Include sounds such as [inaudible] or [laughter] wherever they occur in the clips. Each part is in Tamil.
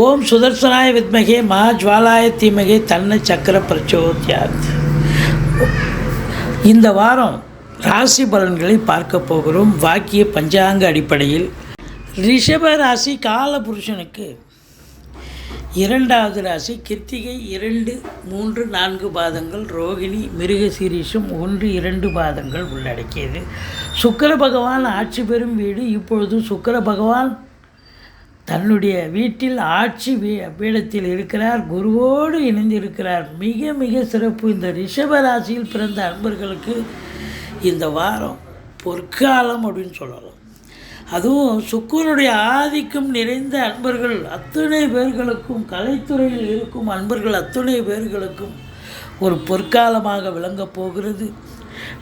ஓம் சுதர்சனாய வித்மகே மகாஜ்வாலாய தீமகே தன்ன சக்கர பிரச்சோத்யாத். இந்த வாரம் ராசி பலன்களை பார்க்க போகிறோம். வாக்கிய பஞ்சாங்க அடிப்படையில் ரிஷப ராசி கால புருஷனுக்கு இரண்டாவது ராசி கிருத்திகை இரண்டு மூன்று நான்கு பாதங்கள் ரோகிணி மிருக சீரிஷம் ஒன்று இரண்டு பாதங்கள் உள்ளடக்கியது. சுக்கர பகவான் ஆட்சி பெறும் வீடு. இப்பொழுது சுக்கர பகவான் தன்னுடைய வீட்டில் ஆட்சி வீ பீடத்தில் இருக்கிறார் குருவோடு இணைந்து இருக்கிறார் மிக மிக சிறப்பு. இந்த ரிஷப ராசியில் பிறந்த அன்பர்களுக்கு இந்த வாரம் பொற்காலம் அப்படின்னு சொல்லலாம். அதுவும் சுக்கரனுடைய ஆதிக்கம் நிறைந்த அன்பர்கள் அத்தனை பேர்களுக்கும் கலைத்துறையில் இருக்கும் அன்பர்கள் அத்தனை பேர்களுக்கும் ஒரு பொற்காலமாக விளங்கப் போகிறது.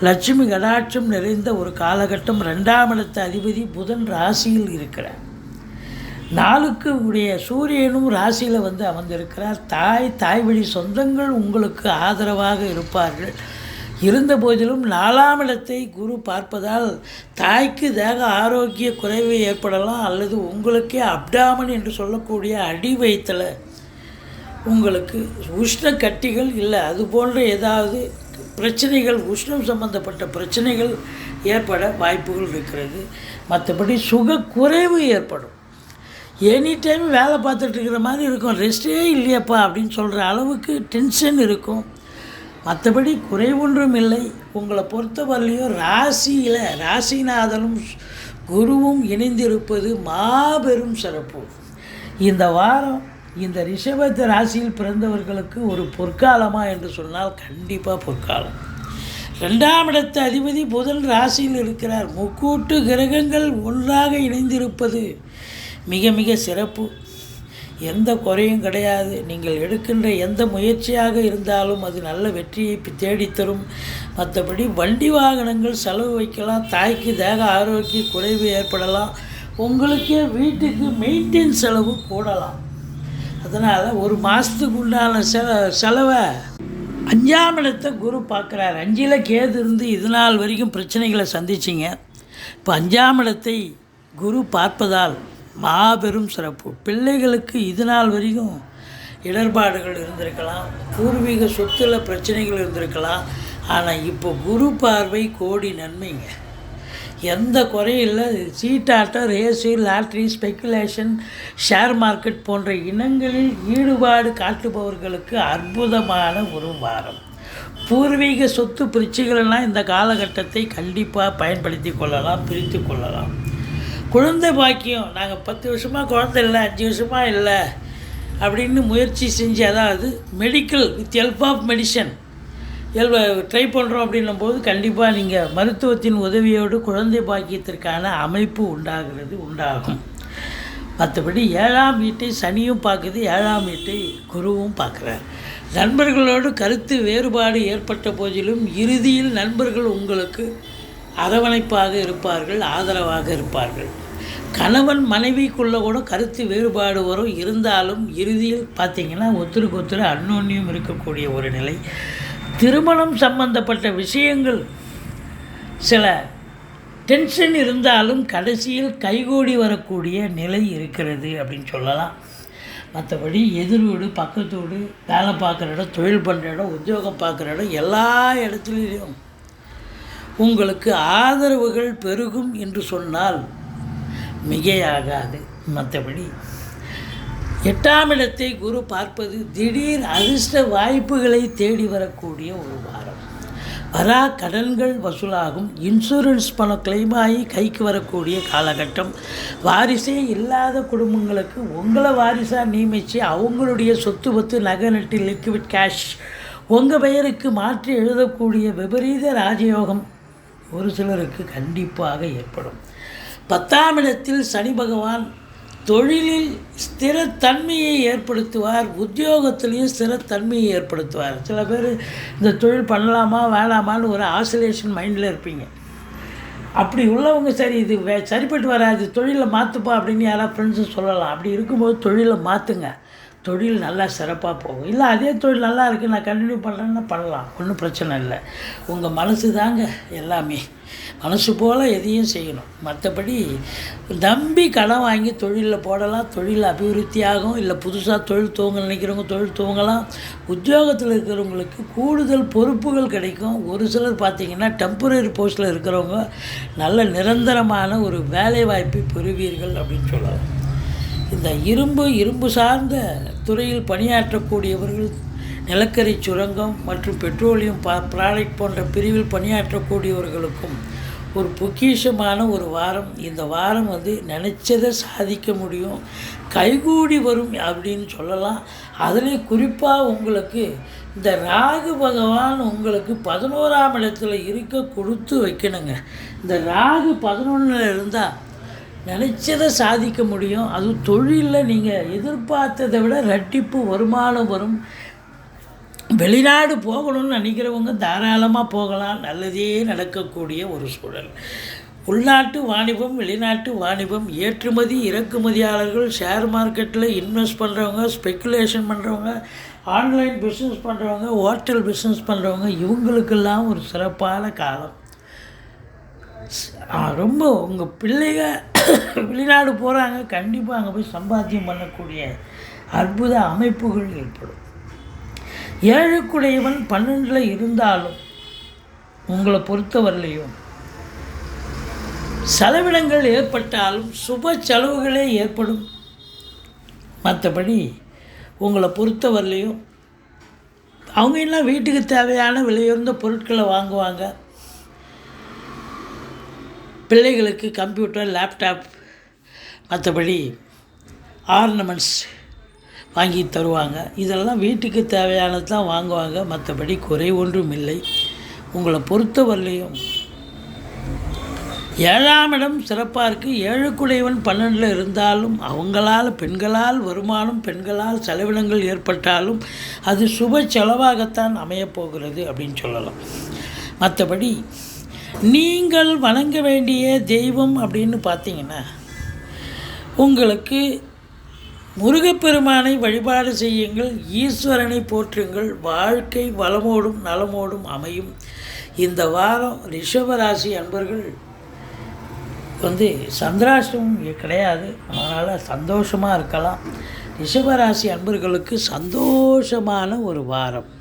லட்சுமி கடாட்சம் நிறைந்த ஒரு காலகட்டம். ரெண்டாம் இடத்த அதிபதி புதன் ராசியில் இருக்கிறார். நாளுக்கு உடைய சூரியனும் ராசியில் வந்து அமர்ந்திருக்கிறார். தாய் தாய் வழி சொந்தங்கள் உங்களுக்கு ஆதரவாக இருப்பார்கள். இருந்த போதிலும் நாலாம் இடத்தை குரு பார்ப்பதால் தாய்க்கு தேக ஆரோக்கிய குறைவு ஏற்படலாம் அல்லது உங்களுக்கே அப்டாமன் என்று சொல்லக்கூடிய அடி வயிற்றில் உங்களுக்கு உஷ்ண கட்டிகள் இல்லை அது போன்ற ஏதாவது பிரச்சனைகள் உஷ்ணம் சம்பந்தப்பட்ட பிரச்சனைகள் ஏற்பட வாய்ப்புகள் இருக்கிறது. மற்றபடி சுக குறைவு ஏற்படும். எனி டைம் வேலை பார்த்துட்ருக்கிற மாதிரி இருக்கும். ரெஸ்ட்டே இல்லையப்பா அப்படின்னு சொல்கிற அளவுக்கு டென்ஷன் இருக்கும். மற்றபடி குறைவொன்றும் இல்லை. உங்களை பொறுத்தவரையிலையும் ராசியில் ராசிநாதனும் குருவும் இணைந்திருப்பது மாபெரும் சிறப்பு. இந்த வாரம் இந்த ரிஷபத்து ராசியில் பிறந்தவர்களுக்கு ஒரு பொற்காலமா என்று சொன்னால் கண்டிப்பாக பொற்காலம். ரெண்டாம் இடத்து அதிபதி புதன் ராசியில் இருக்கிறார். முக்கூட்டு கிரகங்கள் ஒன்றாக இணைந்திருப்பது மிக மிக சிறப்பு. எந்த குறையும் கிடையாது. நீங்கள் எடுக்கின்ற எந்த முயற்சியாக இருந்தாலும் அது நல்ல வெற்றியை தேடித்தரும் மற்றபடி வண்டி வாகனங்கள் செலவு வைக்கலாம். தாய்க்கு தேக ஆரோக்கிய குறைவு ஏற்படலாம். உங்களுக்கே வீட்டுக்கு மெயின்டைன் செலவு கூடலாம். அதனால் ஒரு மாதத்துக்கு உண்டான செல செலவை அஞ்சாம் இடத்தை குரு பார்க்குறாரு. அஞ்சில் கேது இருந்து இது நாள் வரைக்கும் பிரச்சனைகளை சந்திச்சிங்க. இப்போ அஞ்சாம் இடத்தை குரு பார்ப்பதால் மாபெரும் சிறப்பு. பிள்ளைகளுக்கு இது நாள் வரைக்கும் இடர்பாடுகள் இருந்திருக்கலாம் பூர்வீக சொத்துல பிரச்சனைகள் இருந்திருக்கலாம். ஆனால் இப்போ குரு பார்வை கோடி நன்மைங்க. எந்த குறையும் இல்லை சீட்டாட்டம் race lottery speculation share market போன்ற இனங்களில் ஈடுபாடு காட்டுபவர்களுக்கு அற்புதமான ஒரு வாரம். பூர்வீக சொத்து பிரிச்சுகளெல்லாம் இந்த காலகட்டத்தை கண்டிப்பாக பயன்படுத்தி கொள்ளலாம் பிரித்து கொள்ளலாம். குழந்தை பாக்கியம். நாங்கள் பத்து வருஷமாக குழந்தை இல்லை அஞ்சு வருஷமாக இல்லை அப்படின்னு முயற்சி செஞ்சு அதாவது medical with help of medicine L try பண்ணுறோம் அப்படின்னும் போது கண்டிப்பாக நீங்கள் மருத்துவத்தின் உதவியோடு குழந்தை பாக்கியத்திற்கான அமைப்பு உண்டாகிறது உண்டாகும். மற்றபடி ஏழாம் வீட்டை சனியும் பார்க்குது ஏழாம் வீட்டை குருவும் பார்க்குறார். நண்பர்களோடு கருத்து வேறுபாடு ஏற்பட்ட போதிலும் இறுதியில் நண்பர்கள் உங்களுக்கு அரவணைப்பாக இருப்பார்கள் ஆதரவாக இருப்பார்கள். கணவன் மனைவிக்குள்ளே கூட கருத்து வேறுபாடு வரும். இருந்தாலும் இறுதியில் பார்த்தீங்கன்னா ஒருத்தருக்கு ஒருத்தர் அன்னோன்யம் இருக்கக்கூடிய ஒரு நிலை. திருமணம் சம்பந்தப்பட்ட விஷயங்கள் சில டென்ஷன் இருந்தாலும் கடைசியில் கைகூடி வரக்கூடிய நிலை இருக்கிறது அப்படின்னு சொல்லலாம். மற்றபடி எதிர் வீடு பக்கத்து வீடு வேலை பார்க்குற இடம் தொழில் பண்ணுற இடம் உத்தியோகம் பார்க்குற இடம் எல்லா இடத்துலையும் உங்களுக்கு ஆதரவுகள் பெருகும் என்று சொன்னால் மிகையாகாது. மற்றபடி எட்டாம் இடத்தை குரு பார்ப்பது திடீர் அதிர்ஷ்ட வாய்ப்புகளை தேடி வரக்கூடிய ஒரு வாரம். வரா கடன்கள் வசூலாகும். இன்சூரன்ஸ் பணம் claim ஆகி கைக்கு வரக்கூடிய காலகட்டம். வாரிசே இல்லாத குடும்பங்களுக்கு உங்களை வாரிசாக நியமித்து அவங்களுடைய சொத்து பத்து நகை நட்டு லிக்விட் கேஷ் உங்கள் பெயருக்கு மாற்றி எழுதக்கூடிய விபரீத ராஜயோகம் ஒரு சிலருக்கு கண்டிப்பாக ஏற்படும். பத்தாம் இடத்தில் சனி பகவான் தொழிலில் ஸ்திரத்தன்மையை ஏற்படுத்துவார் உத்தியோகத்திலையும் ஸ்திரத்தன்மையை ஏற்படுத்துவார். சில பேர் இந்த தொழில் பண்ணலாமா வேணாமான்னு ஒரு ஆசோலேஷன் மைண்டில் இருப்பீங்க. அப்படி உள்ளவங்க சரி இது வே சரிப்பட்டு வராது தொழிலை மாற்றுப்பா அப்படின்னு யாராவது ஃப்ரெண்ட்ஸும் சொல்லலாம். அப்படி இருக்கும்போது தொழிலை மாற்றுங்க தொழில் நல்லா சிறப்பாக போகும். இல்லை அதே தொழில் நல்லா இருக்குது நான் கண்டினியூ பண்ணுறேன்னா பண்ணலாம். ஒன்றும் பிரச்சனை இல்லை. உங்கள் மனசு தாங்க எல்லாமே. மனசு போல் எதையும் செய்யணும். மற்றபடி நம்பி கடன் வாங்கி தொழிலில் போடலாம். தொழில் அபிவிருத்தி ஆகும் இல்லை புதுசாக தொழில் துவங்க நினைக்கிறவங்க தொழில் துவங்கலாம். உத்தியோகத்தில் இருக்கிறவங்களுக்கு கூடுதல் பொறுப்புகள் கிடைக்கும். ஒரு சிலர் பார்த்திங்கன்னா டெம்பரரி போஸ்ட்டில் இருக்கிறவங்க நல்ல நிரந்தரமான ஒரு வேலை வாய்ப்பை பெறுவீர்கள் அப்படின்னு சொல்லலாம். இந்த இரும்பு இரும்பு சார்ந்த துறையில் பணியாற்றக்கூடியவர்கள் நிலக்கரி சுரங்கம் மற்றும் பெட்ரோலியம் பா ப்ராடக்ட் போன்ற பிரிவில் பணியாற்றக்கூடியவர்களுக்கும் ஒரு பொக்கிஷமான ஒரு வாரம். இந்த வாரம் வந்து நினச்சதை சாதிக்க முடியும். கைகூடி வரும் அப்படின்னு சொல்லலாம். அதுலேயும் குறிப்பாக உங்களுக்கு இந்த ராகு பகவான் உங்களுக்கு பதினோராம் இடத்துல இருக்க கொடுத்து வைக்கணுங்க. இந்த ராகு பதினொன்றில் இருந்தால் நினச்சதை சாதிக்க முடியும். அதுவும் தொழிலில் நீங்கள் எதிர்பார்த்ததை விட ரெட்டிப்பு வருமானம் வரும். வெளிநாடு போகணும்னு நினைக்கிறவங்க தாராளமாக போகலாம். நல்லதே நடக்கக்கூடிய ஒரு சூழல். உள்நாட்டு வாணிபம் வெளிநாட்டு வாணிபம் ஏற்றுமதி இறக்குமதியாளர்கள் ஷேர் மார்க்கெட்டில் இன்வெஸ்ட் பண்ணுறவங்க ஸ்பெக்குலேஷன் பண்ணுறவங்க ஆன்லைன் பிஸ்னஸ் பண்ணுறவங்க ஹோட்டல் பிஸ்னஸ் பண்ணுறவங்க இவங்களுக்கெல்லாம் ஒரு சிறப்பான காலம். ரொம்ப உங்கள் பிள்ளைங்க [coughs] வெளிநாடு போகிறாங்க கண்டிப்பாக அங்கே போய் சம்பாத்தியம் பண்ணக்கூடிய அற்புத அமைப்புகள் ஏற்படும். ஏழுக்குடையவன் பன்னெண்டில் இருந்தாலும் உங்களை பொறுத்தவரையிலையும் செலவினங்கள் ஏற்பட்டாலும் சுப செலவுகளே ஏற்படும். மற்றபடி உங்களை பொறுத்தவரையிலையும் அவங்க எல்லாம் வீட்டுக்கு தேவையான விலையுயர்ந்த பொருட்களை வாங்குவாங்க. பிள்ளைகளுக்கு கம்ப்யூட்டர் லேப்டாப் மற்றபடி ஆர்னமெண்ட்ஸ் வாங்கி தருவாங்க. இதெல்லாம் வீட்டுக்கு தேவையானது தான் வாங்குவாங்க. மற்றபடி குறை ஒன்றும் இல்லை. உங்களை பொறுத்தவரையிலையும் ஏழாம் இடம் சிறப்பாக இருக்குது ஏழுக்குடையவன் பன்னெண்டில் இருந்தாலும் அவங்களால் பெண்களால் வருமானம் பெண்களால் செலவினங்கள் ஏற்பட்டாலும் அது சுப செலவாகத்தான் அமையப்போகிறது அப்படின்னு சொல்லலாம். மற்றபடி நீங்கள் வணங்க வேண்டிய தெய்வம் அப்படின்னு பார்த்தீங்கன்னா உங்களுக்கு முருகப்பெருமானை வழிபாடு செய்யுங்கள் ஈஸ்வரனை போற்றுங்கள் வாழ்க்கை வளமோடும் நலமோடும் அமையும். இந்த வாரம் ரிஷபராசி அன்பர்கள் வந்து சந்திராஷ்டமம் கிடையாது. அதனால் சந்தோஷமாக இருக்கலாம். ரிஷபராசி அன்பர்களுக்கு சந்தோஷமான ஒரு வாரம்.